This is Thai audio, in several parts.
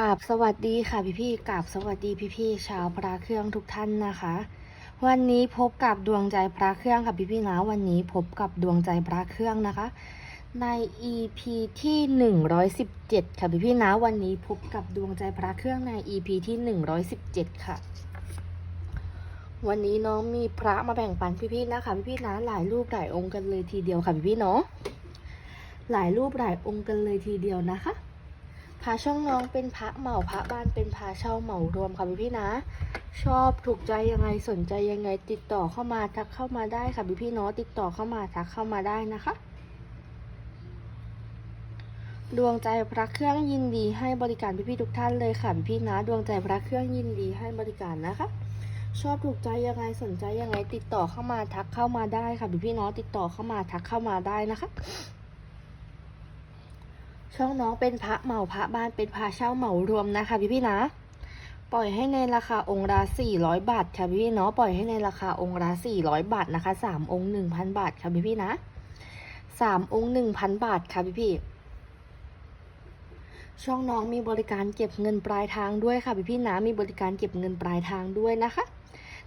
กราบสวัสดีค่ะพี่พี่กราบสวัสดีพี่พี่ชาวพระเครื่องทุกท่านนะคะ วันนี้พบกับดวงใจพระเครื่องค่ะพี่พี่นะวันนี้พบกับดวงใจพระเครื่องนะคะ ใน EP ที่ 117 ค่ะพี่พี่นะวันนี้พบกับดวงใจพระเครื่องใน EP ที่ 117 ค่ะ วันนี้น้องมีพระมาแบ่งปันพี่พี่นะคะพี่พี่นะหลายรูปหลายองค์กันเลยทีเดียวค่ะพี่พี่เนาะหลายรูปหลายองค์กันเลยทีเดียวนะคะ พระช่องน้องเป็นพระเหมาพระบ้านเป็นพระเช่าเหมารวมค่ะพี่พี่นะ ชอบถูกใจยังไงสนใจยังไงติดต่อเข้ามาทักเข้ามาได้ค่ะพี่พี่เนาะติดต่อเข้ามาทักเข้ามาได้นะคะดวงใจพระเครื่องยินดีให้บริการพี่พี่ๆทุกท่านเลยค่ะพี่พี่ๆนะ ดวงใจพระเครื่องยินดีให้บริการนะคะ ชอบถูกใจยังไงสนใจยังไงติดต่อเข้ามาทักเข้ามาได้ค่ะพี่พี่ๆเนาะติดต่อเข้ามาทักเข้ามาได้นะคะ ช่องน้องเป็นพระเหมาพระบ้านเป็นพระเช่าเหมารวมนะคะพี่พี่นะ ปล่อยให้ในราคาองค์ละ400 บาทค่ะพี่พี่เนาะปล่อยให้ในราคาองค์ละ400 บาทนะคะสามองค์1,000 บาทค่ะพี่พี่นะสามองค์1,000 บาทค่ะพี่พี่ช่องน้องมีบริการเก็บเงินปลายทางด้วยค่ะพี่พี่นะมีบริการเก็บเงินปลายทางด้วยนะคะ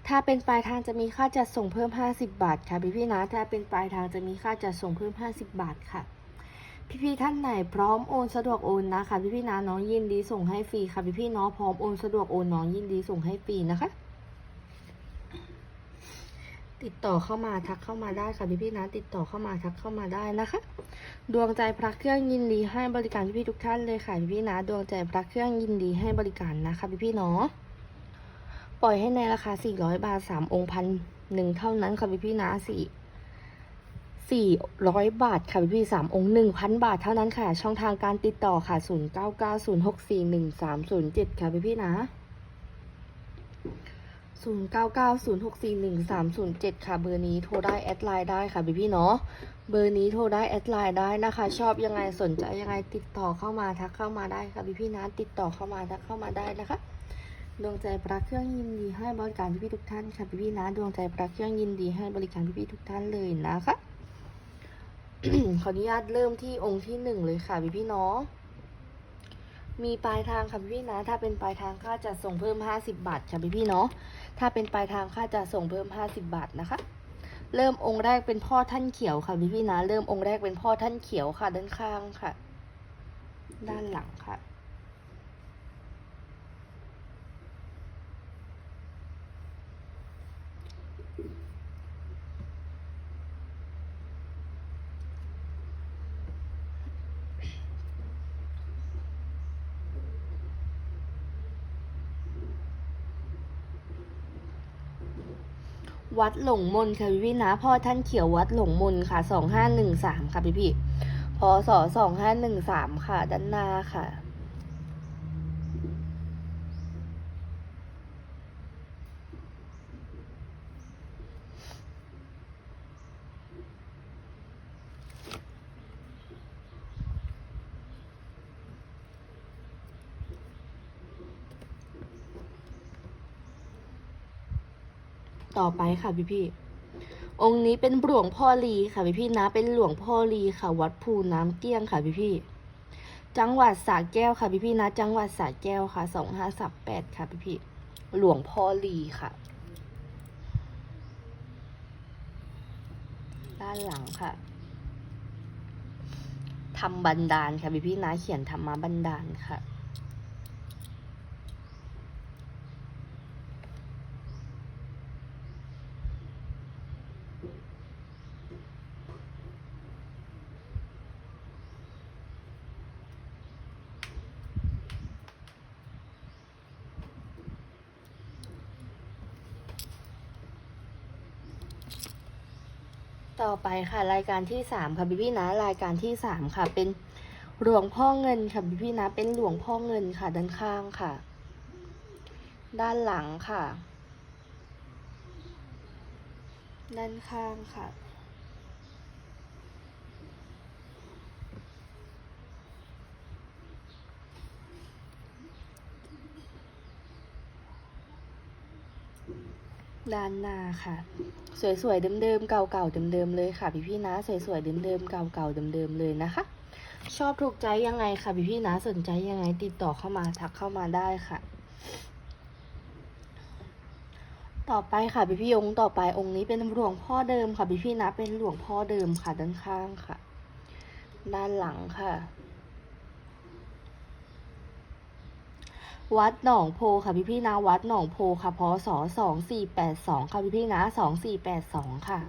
ถ้าเป็นปลายทางจะมีค่าจัดส่งเพิ่ม 50 บาทค่ะพี่พี่นะถ้าเป็นปลายทางจะมีค่าจัดส่งเพิ่ม 50 บาทค่ะ พี่ๆท่านไหนพร้อมโอนสะดวกโอนนะคะ พี่ๆนะน้องยินดีส่งให้ฟรีค่ะพี่ๆเนาะพร้อมโอนสะดวกโอนน้องยินดีส่งให้ฟรีนะคะ ติดต่อเข้ามาทักเข้ามาได้ค่ะพี่ๆนะติดต่อเข้ามาทักเข้ามาได้นะคะ ดวงใจพระเครื่องยินดีให้บริการพี่ๆทุกท่านเลยค่ะพี่ๆนะดวงใจพระเครื่องยินดีให้บริการนะคะพี่ๆเนาะปล่อยให้ในราคา 400 บาท 3 องค์พันหนึ่งเท่านั้นค่ะพี่ๆนะสี่ สี่ร้อยบาทค่ะพี่พี่สามองค์หนึ่งพันบาทเท่านั้นค่ะ ช่องทางการติดต่อค่ะศูนย์เก้าเก้าศูนย์หกสี่หนึ่งสามศูนย์เจ็ดค่ะพี่พี่นะศูนย์เก้าเก้าศูนย์หกสี่หนึ่งสามศูนย์เจ็ดค่ะ เบอร์นี้โทรได้แอดไลน์ได้ค่ะพี่พี่เนาะ เบอร์นี้โทรได้แอดไลน์ได้นะคะ ชอบยังไงสนใจยังไงติดต่อเข้ามาทักเข้ามาได้ค่ะพี่พี่นะ ติดต่อเข้ามาทักเข้ามาได้นะคะดวงใจพระเครื่องยินดีให้บริการพี่ๆทุกท่านค่ะพี่พี่ๆนะดวงใจพระเครื่องยินดีให้บริการพี่พี่ๆทุกท่านเลยนะคะ ขออนุญาตเริ่มที่องค์ที่หนึ่งเลยค่ะพี่พี่เนาะมีปลายทางค่ะพี่พี่นะ ถ้าเป็นปลายทางค่าจะส่งเพิ่มห้าสิบบาทค่ะพี่พี่เนาะถ้าเป็นปลายทางค่าจะส่งเพิ่มห้าสิบบาทนะคะ เริ่มองค์แรกเป็นพ่อท่านเขียวค่ะพี่พี่นะ เริ่มองค์แรกเป็นพ่อท่านเขียวค่ะด้านข้างค่ะ ด้านหลังค่ะ วัดหลงมนค่ะพี่พี่นะพ่อท่านเขียววัดหลงมนค่ะสองห้าหนึ่งสามค่ะพี่พี่พศสองห้าหนึ่งสามค่ะด้านหน้าค่ะ ต่อไปค่ะพี่พี่องค์นี้เป็นหลวงพ่อลีค่ะพี่พี่นะ เป็นหลวงพ่อลีค่ะ วัดภูน้ำเกี้ยงค่ะพี่พี่จังหวัดสระแก้วค่ะพี่พี่นะ จังหวัดสระแก้วค่ะสองห้าสับแปดค่ะพี่พี่หลวงพ่อลีค่ะ ด้านหลังค่ะทำบันดาลค่ะพี่พี่นะ เขียนธรรมบันดาลค่ะ ต่อ ไปค่ะรายการที่สามค่ะพี่พี่นะรายการที่สามค่ะ เป็นหลวงพ่อเงินค่ะพี่พี่นะ เป็นหลวงพ่อเงินค่ะด้านข้างค่ะ ด้านหลังค่ะ ด้านข้างค่ะ ด้านหน้าค่ะ สวยๆเดิมๆเก่าๆเดิมๆเลยค่ะพี่ๆนะสวยๆเดิมๆเก่าๆเดิมๆเลยนะคะ ชอบถูกใจยังไงค่ะพี่พี่ๆนะสนใจยังไงติดต่อเข้ามาทักเข้ามาได้ค่ะต่อไปค่ะพี่พี่ๆองค์ต่อไปองค์นี้เป็นหลวงพ่อเดิมค่ะพี่พี่ๆนะเป็นหลวงพ่อเดิมค่ะด้านข้างค่ะ ด้านหลังค่ะ วัดหนองโพค่ะพี่พี่นะวัดหนองโพค่ะพศสองสี่แปดสองค่ะพี่พี่นะสองสี่แปดสองค่ะ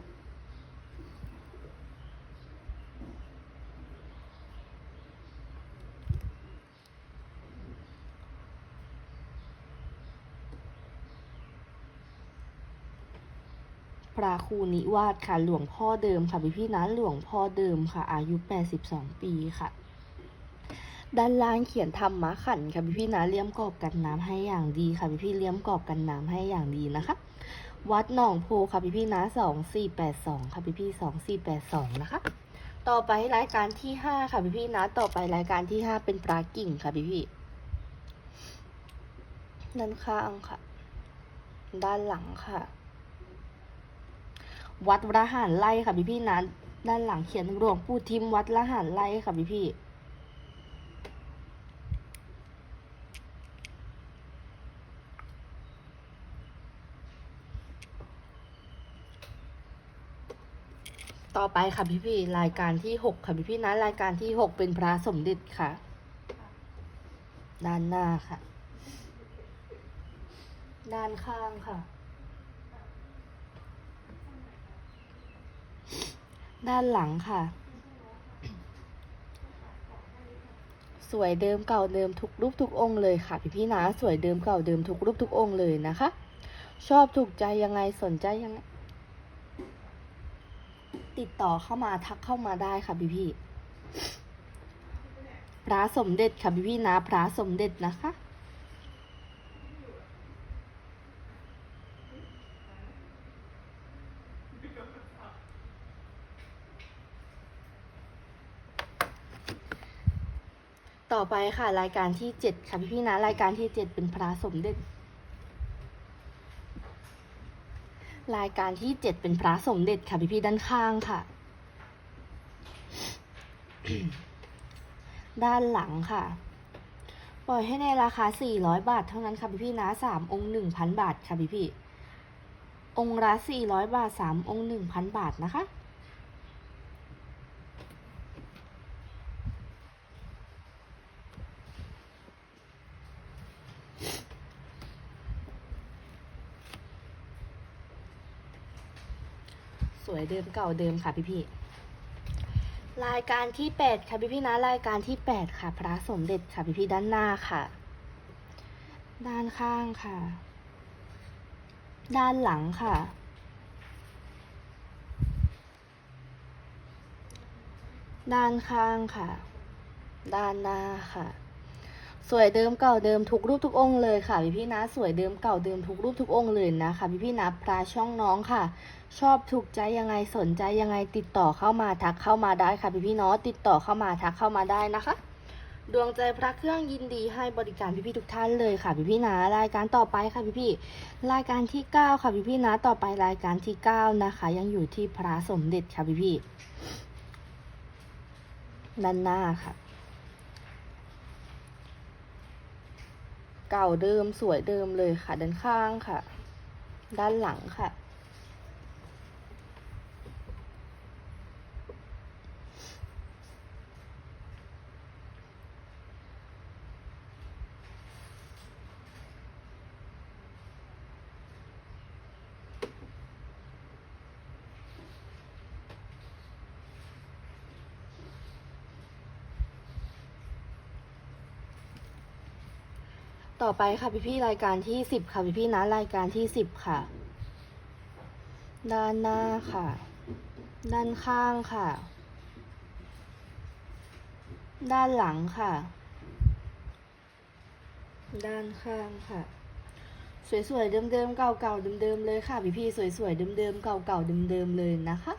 พระครูนิวาสค่ะหลวงพ่อเดิมค่ะพี่พี่นะหลวงพ่อเดิมค่ะ อายุ 82 ปีค่ะ ด้านล่างเขียนธรรมะขันค่ะพี่พี่นะเลี่ยมกรอบกันน้ำให้อย่างดีค่ะพี่พี่เลี่ยมกรอบกันน้ำให้อย่างดีนะคะ วัดหนองโพค่ะพี่พี่นะ2482ค่ะพี่พี่ๆ2482นะคะ ต่อไปรายการที่5ค่ะพี่พี่นะต่อไปรายการที่5เป็นปลากิ่งค่ะพี่พี่ด้านข้างค่ะ ด้านหลังค่ะ วัดระหารไล่ค่ะพี่พี่นะด้านหลังเขียนหลวงปู่ทิมวัดระหารไล่ค่ะพี่พี่ ต่อไปค่ะพี่พี่รายการที่หกค่ะพี่พี่นะรายการที่หกเป็นพระสมเด็จค่ะ ด้านหน้าค่ะ ด้านข้างค่ะ ด้านหลังค่ะ สวยเดิมเก่าเดิมทุกรูปทุกองค์เลยค่ะ พี่พี่นะ สวยเดิมเก่าเดิมทุกรูปทุกองค์เลยนะคะ ชอบถูกใจยังไงสนใจยังไง ติดต่อเข้ามาทักเข้ามาได้ค่ะพี่พี่พระสมเด็จค่ะพี่พี่นะพระสมเด็จนะคะต่อไปค่ะรายการที่เจ็ดค่ะพี่พี่นะ รายการที่เจ็ดเป็นพระสมเด็จ รายการที่เจ็ดเป็นพระสมเด็จค่ะพี่พี่ๆด้านข้างค่ะ ด้านหลังค่ะ ปล่อยให้ในราคา 400 บาทเท่านั้นค่ะพี่พี่ๆนะสามองค์ 1,000 บาทค่ะพี่พี่ๆองค์ละ400 บาทสามองค์ 1,000 บาทนะคะ สวยเดิมเก่าเดิมค่ะพี่พี่รายการที่แปดค่ะพี่พี่นะรายการที่แปดค่ะ พระสมเด็จค่ะพี่พี่ด้านหน้าค่ะ ด้านข้างค่ะ ด้านหลังค่ะ ด้านข้างค่ะ ด้านหน้าค่ะ สวยเดิมเก่าเดิมทุกรูปทุกองค์เลยค่ะพี่พี่นะสวยเดิมเก่าเดิมทุกรูปทุกองค์เลยนะคะพี่พี่นะพระช่องน้องค่ะ ชอบถูกใจยังไงสนใจยังไงติดต่อเข้ามาทักเข้ามาได้ค่ะพี่พี่เนาะติดต่อเข้ามาทักเข้ามาได้นะคะ ดวงใจพระเครื่องยินดีให้บริการพี่พี่ทุกท่านเลยค่ะพี่พี่นะรายการต่อไปค่ะพี่พี่รายการที่เก้าค่ะพี่พี่นะต่อไปรายการที่เก้านะคะ ยังอยู่ที่พระสมเด็จค่ะพี่พี่ด้านหน้าค่ะ เก่าเดิมสวยเดิมเลยค่ะด้านข้างค่ะ ด้านหลังค่ะ ต่อไปค่ะพี่พี่รายการที่สิบค่ะพี่พี่นะรายการที่สิบค่ะ ด้านหน้าค่ะ ด้านข้างค่ะ ด้านหลังค่ะ ด้านข้างค่ะ สวยๆเดิมๆเก่าๆเดิมๆเลยค่ะพี่พี่สวยๆเดิมๆเก่าๆเดิมๆเลยนะคะ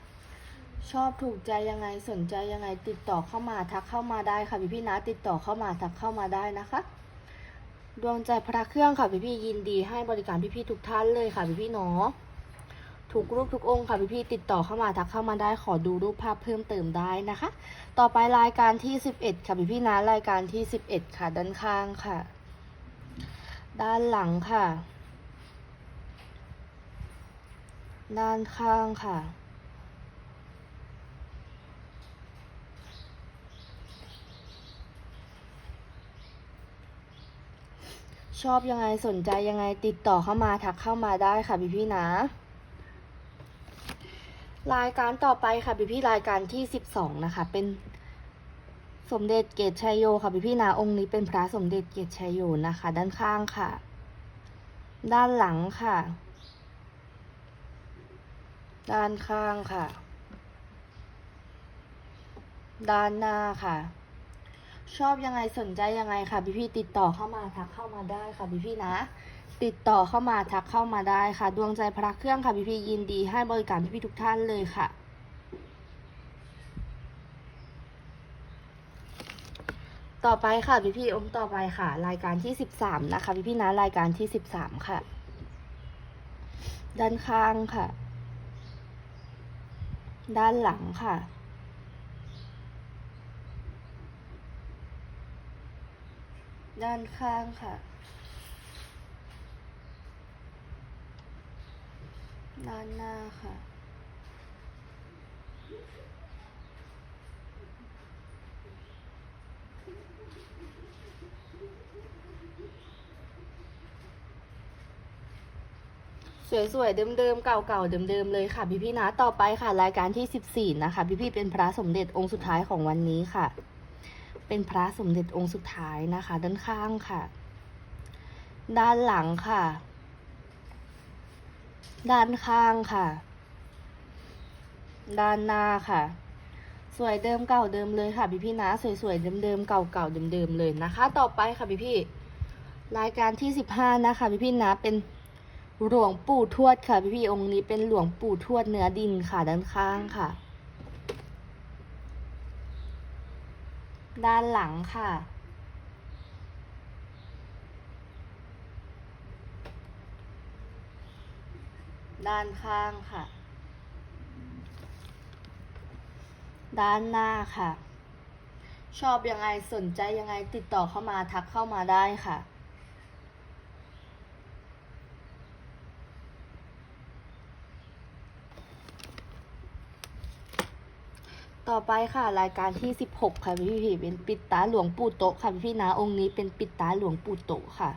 ชอบถูกใจยังไงสนใจยังไงติดต่อเข้ามาทักเข้ามาได้ค่ะพี่พี่นะติดต่อเข้ามาทักเข้ามาได้นะคะ ดวงใจพระเครื่องค่ะพี่พี่ยินดีให้บริการพี่พี่ทุกท่านเลยค่ะพี่พี่เนาะทุกรูปทุกองค์ค่ะพี่พี่ติดต่อเข้ามาทักเข้ามาได้ขอดูรูปภาพเพิ่มเติมได้นะคะ ต่อไปรายการที่ 11 ค่ะพี่พี่นะรายการที่ 11 ค่ะ ด้านข้างค่ะ ด้านหลังค่ะ ด้านข้างค่ะ ชอบยังไงสนใจยังไงติดต่อเข้ามาทักเข้ามาได้ค่ะพี่พี่นะ รายการต่อไปค่ะพี่พี่รายการที่สิบสองนะคะ เป็นสมเด็จเกตชัยโยค่ะพี่พี่นะองค์นี้เป็นพระสมเด็จเกตชัยโยนะคะ ด้านข้างค่ะ ด้านหลังค่ะ ด้านข้างค่ะ ด้านหน้าค่ะ ชอบยังไงสนใจยังไงค่ะพี่พี่ติดต่อเข้ามาทักเข้ามาได้ค่ะพี่พี่นะ ติดต่อเข้ามาทักเข้ามาได้ค่ะ ดวงใจพระเครื่องค่ะพี่พี่ยินดีให้บริการพี่พี่ทุกท่านเลยค่ะต่อไปค่ะพี่พี่องค์ต่อไปค่ะ รายการที่สิบสามนะคะพี่พี่นะรายการที่สิบสามค่ะ ด้านข้างค่ะ ด้านหลังค่ะ ด้านข้างค่ะ ด้านหน้าค่ะ สวยๆ เดิมๆ เก่าๆ เดิมๆ เลยค่ะ พี่พี่ๆนะ ต่อไปค่ะ รายการที่ 14 นะคะพี่พี่ๆ เป็นพระสมเด็จองค์สุดท้ายของวันนี้ค่ะ เป็นพระสมเด็จองค์สุดท้ายนะคะ ด้านข้างค่ะ ด้านหลังค่ะ ด้านข้างค่ะ ด้านหน้าค่ะ สวยเดิมเก่าเดิมเลยค่ะพี่พี่นะสวยๆเดิมๆเก่าๆเดิมๆเลยนะคะ ต่อไปค่ะพี่พี่รายการที่15นะคะพี่พี่นะเป็นหลวงปู่ทวดค่ะพี่พี่องค์นี้เป็นหลวงปู่ทวดเนื้อดินค่ะด้านข้างค่ะ ด้านหลังค่ะ ด้านข้างค่ะ ด้านหน้าค่ะ ชอบยังไงสนใจยังไงติดต่อเข้ามาทักเข้ามาได้ค่ะ ต่อไปค่ะรายการที่ 16 ค่ะพี่พี่ๆเป็นปิดตาหลวงปู่โตค่ะพี่พี่นะองค์นี้เป็นปิดตาหลวงปู่โตค่ะ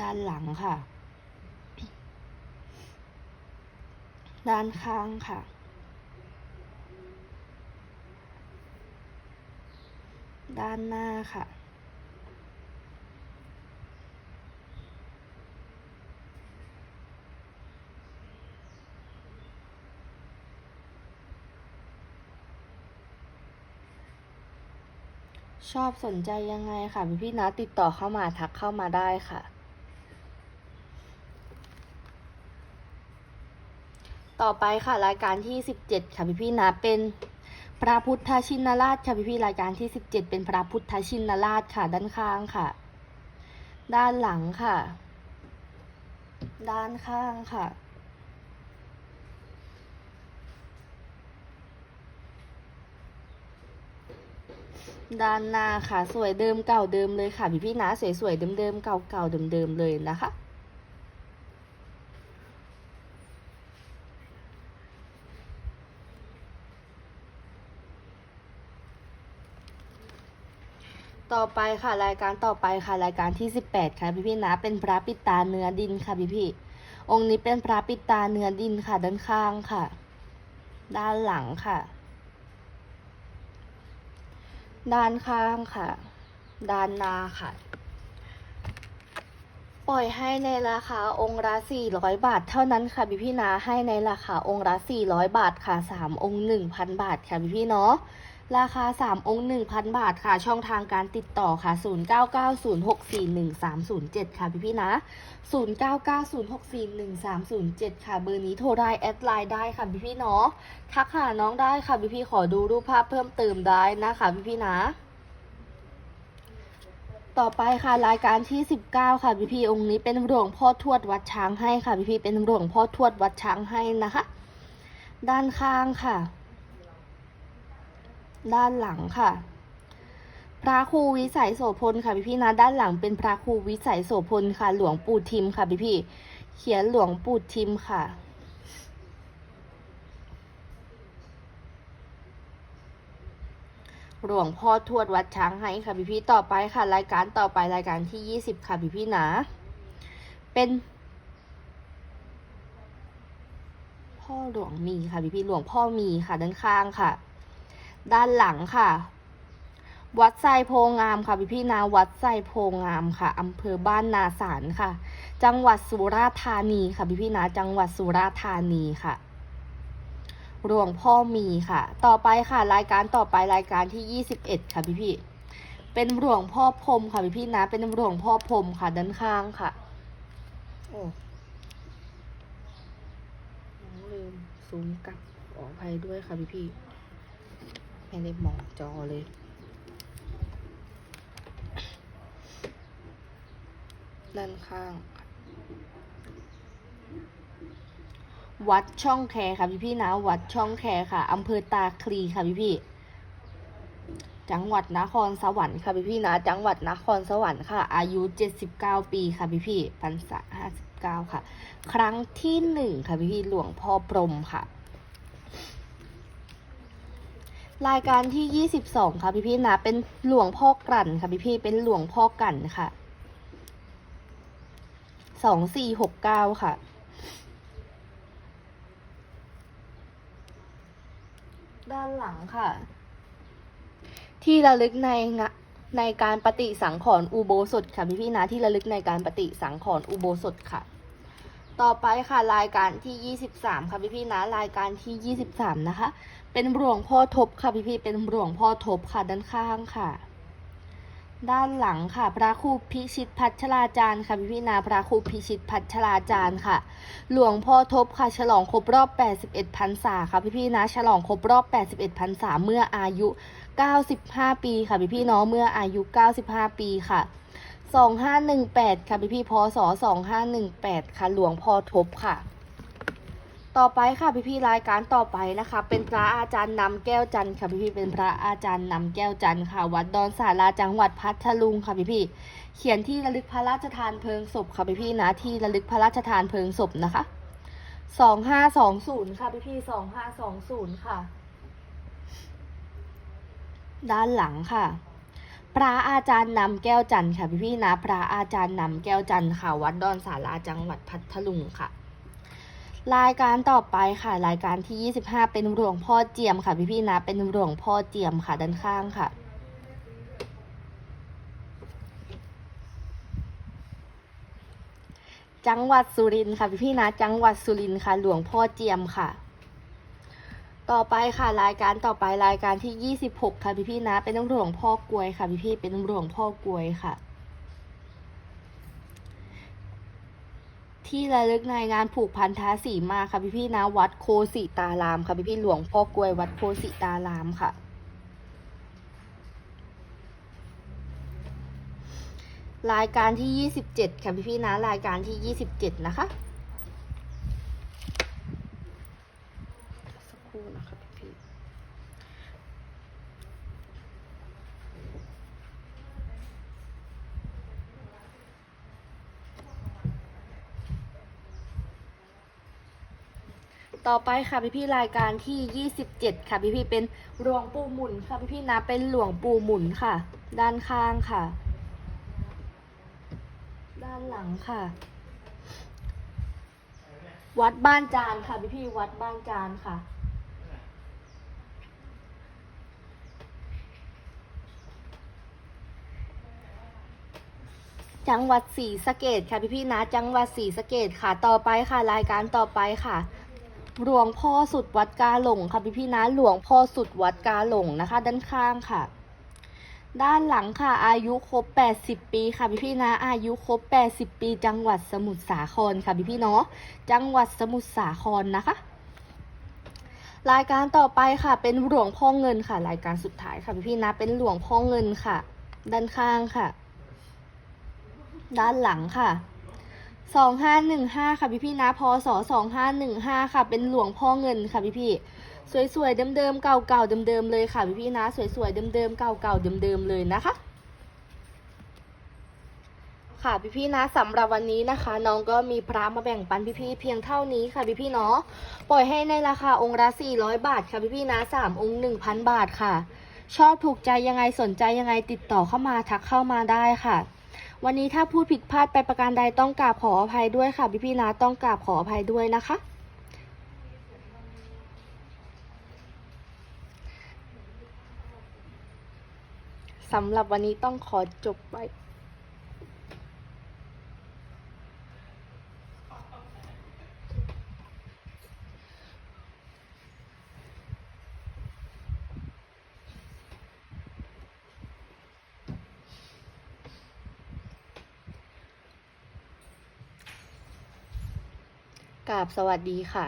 ด้านหลังค่ะ ด้านข้างค่ะ ด้านหน้าค่ะ ชอบสนใจยังไงค่ะพี่พี่นะติดต่อเข้ามาทักเข้ามาได้ค่ะ ต่อไปค่ะรายการที่17ค่ะพี่พี่นะเป็นพระพุทธชินราชค่ะพี่พี่รายการที่17เป็นพระพุทธชินราชค่ะด้านข้างค่ะ ด้านหลังค่ะ ด้านข้างค่ะ ด้านหน้าค่ะสวยเดิมเก่าเดิมเลยค่ะพี่พี่นะสวยๆเดิมๆเก่าๆเดิมๆเลยนะคะ ต่อไปค่ะรายการต่อไปค่ะรายการที่ 18 ค่ะพี่พี่นะเป็นพระปิตาเนื้อดินค่ะพี่พี่องค์นี้เป็นพระปิตาเนื้อดินค่ะด้านข้างค่ะ ด้านหลังค่ะ ด้านข้างค่ะ ด้านหน้าค่ะ ปล่อยให้ในราคาองค์ละ400 บาท เท่านั้นค่ะพี่พี่นะให้ในราคาองค์ละ400 บาทค่ะ3องค์1,000 บาทค่ะพี่พี่เนาะ ราคา 3 องค์ 1,000 บาทค่ะ ช่องทางการติดต่อค่ะ 0990641307 ค่ะพี่พี่นะ 0990641307 ค่ะ เบอร์นี้โทรได้ แอดไลน์ได้ค่ะพี่พี่เนาะ ทักหาน้องได้ค่ะพี่พี่ขอดูรูปภาพเพิ่มเติมได้นะคะพี่พี่นะต่อไปค่ะรายการที่ 19 ค่ะพี่พี่องค์นี้เป็นหลวงพ่อทวดวัดช้างให้ค่ะพี่พี่เป็นหลวงพ่อทวดวัดช้างให้นะคะ ด้านข้างค่ะ ด้านหลังค่ะ พระครูวิสัยโสพลค่ะพี่พี่นะด้านหลังเป็นพระครูวิสัยโสพลค่ะ หลวงปู่ทิมค่ะพี่พี่เขียนหลวงปู่ทิมค่ะหลวงพ่อทวดวัดช้างให้ค่ะพี่พี่ต่อไปค่ะ รายการต่อไปรายการที่ยี่สิบค่ะพี่พี่นะเป็น พ่อหลวงมีค่ะพี่พี่หลวงพ่อมีค่ะด้านข้างค่ะ ด้านหลังค่ะ วัดไซโพงามค่ะพี่พี่นาวัดไซโพงามค่ะอำเภอบ้านนาสารค่ะ จังหวัดสุราษฎร์ธานีค่ะพี่พี่นาจังหวัดสุราษฎร์ธานีค่ะหลวงพ่อมีค่ะ ต่อไปค่ะ รายการต่อไปรายการที่ยี่สิบเอ็ดค่ะพี่พี่เป็นหลวงพ่อพรมค่ะพี่พี่นะ เป็นหลวงพ่อพรมค่ะด้านข้างค่ะ โอ้ลืมซูมกลับขออภัยด้วยค่ะพี่พี่ ไม่ได้มองจอเลย ด้านข้าง วัดช่องแคค่ะพี่พี่นะ วัดช่องแคค่ะอำเภอตาคลีค่ะพี่พี่จังหวัดนครสวรรค์ค่ะพี่พี่นะ จังหวัดนครสวรรค์ค่ะ อายุ 79 ปีค่ะพี่พี่พรรษา59 ค่ะ ครั้งที่หนึ่งค่ะพี่พี่หลวงพ่อพรมค่ะ รายการที่ 22 ค่ะพี่พี่นะ เป็นหลวงพ่อกลั่นค่ะพี่พี่เป็นหลวงพ่อกลั่นค่ะ 2469 ค่ะด้านหลังค่ะ ที่ระลึกในงะในการปฏิสังขรณ์อุโบสถค่ะพี่พี่นะที่ระลึกในการปฏิสังขรณ์อุโบสถค่ะ ต่อไปค่ะรายการที่ 23 ค่ะพี่พี่นะรายการที่ 23 นะคะ เป็นหลวงพ่อทบค่ะพี่พี่เป็นหลวงพ่อทบค่ะด้านข้างค่ะ ด้านหลังค่ะ พระครูพิชิตพัชราจารย์ค่ะพี่พี่นะพระครูพิชิตพัชราจารย์ค่ะ หลวงพ่อทบค่ะ ฉลองครบรอบ 81พรรษาค่ะพี่พี่นะฉลองครบรอบ 81พรรษาเมื่ออายุ 95 ปีค่ะพี่พี่เนาะเมื่ออายุ 95 ปีค่ะ2518 ค่ะพี่พี่พศ2518 ค่ะหลวงพ่อทบค่ะ ต่อไปค่ะพี่พี่รายการต่อไปนะคะ เป็นพระอาจารย์นำแก้วจันทร์ค่ะพี่พี่เป็นพระอาจารย์นำแก้วจันทร์ค่ะ วัดดอนสาราจังหวัดพัทลุงค่ะพี่พี่เขียนที่ระลึกพระราชทานเพลิงศพค่ะพี่พี่นะที่ระลึกพระราชทานเพลิงศพนะคะสองห้าสองศูนย์ค่ะพี่พี่สองห้าสองศูนย์ค่ะ ด้านหลังค่ะพระอาจารย์นำแก้วจันทร์ค่ะพี่พี่นะพระอาจารย์นำแก้วจันทร์ค่ะ วัดดอนสาราจังหวัดพัทลุงค่ะ รายการต่อไปค่ะรายการที่ 25 เป็นหลวงพ่อเจียมค่ะพี่พี่ๆนะเป็นหลวงพ่อเจียมค่ะด้านข้างค่ะ จังหวัดสุรินทร์ค่ะพี่พี่ๆนะจังหวัดสุรินทร์ค่ะ หลวงพ่อเจียมค่ะ ต่อไปค่ะรายการต่อไปรายการที่ 26 ค่ะพี่พี่ๆนะเป็นหลวงพ่อกลวยค่ะพี่พี่ๆเป็นหลวงพ่อกลวยค่ะ ที่ระลึกในงานผูกพันธาสีมาค่ะพี่พี่นะวัดโคสิตารามค่ะพี่พี่หลวงพ่อกลวยวัดโคสิตารามค่ะรายการที่ 27 ค่ะพี่พี่นะ รายการที่ 27 นะคะ สักครู่นะคะพี่พี่ ต่อไปค่ะพี่พี่รายการที่ 27 ค่ะพี่พี่เป็นหลวงปู่หมุนค่ะพี่พี่นะเป็นหลวงปู่หมุนค่ะ ด้านข้างค่ะ ด้านหลังค่ะ วัดบ้านจานค่ะพี่พี่วัดบ้านจานค่ะจังหวัดศรีสะเกดค่ะพี่พี่นะ จังหวัดศรีสะเกดค่ะ ต่อไปค่ะ รายการต่อไปค่ะ หลวงพ่อสุดวัดกาหลงค่ะพี่พี่นะหลวงพ่อสุดวัดกาหลงนะคะ ด้านข้างค่ะ ด้านหลังค่ะ อายุครบ 80 ปีค่ะพี่พี่นะ อายุครบ 80 ปี จังหวัดสมุทรสาครค่ะพี่พี่เนาะจังหวัดสมุทรสาครนะคะ รายการต่อไปค่ะเป็นหลวงพ่อเงินค่ะ รายการสุดท้ายค่ะพี่พี่นะเป็นหลวงพ่อเงินค่ะ ด้านข้างค่ะ ด้านหลังค่ะ สองห้าหนึ่งห้าค่ะพี่พี่นะพศสองห้าหนึ่งห้าค่ะ เป็นหลวงพ่อเงินค่ะพี่พี่สวยๆเดิมๆเก่าๆเดิมๆเลยค่ะพี่พี่นะสวยๆเดิมๆเก่าๆเดิมๆเลยนะคะ ค่ะพี่พี่นะสำหรับวันนี้นะคะ น้องก็มีพระมาแบ่งปันพี่พี่เพียงเท่านี้ค่ะพี่พี่เนาะปล่อยให้ในราคาองค์ละ400 บาทค่ะพี่พี่นะสามองค์ 1,000 บาทค่ะ ชอบถูกใจยังไงสนใจยังไงติดต่อเข้ามาทักเข้ามาได้ค่ะ วันนี้ถ้าพูดผิดพลาดไปประการใดต้องกราบขออภัยด้วยค่ะ พี่พี่นะต้องกราบขออภัยด้วยนะคะ สำหรับวันนี้ต้องขอจบไว้ กราบสวัสดีค่ะ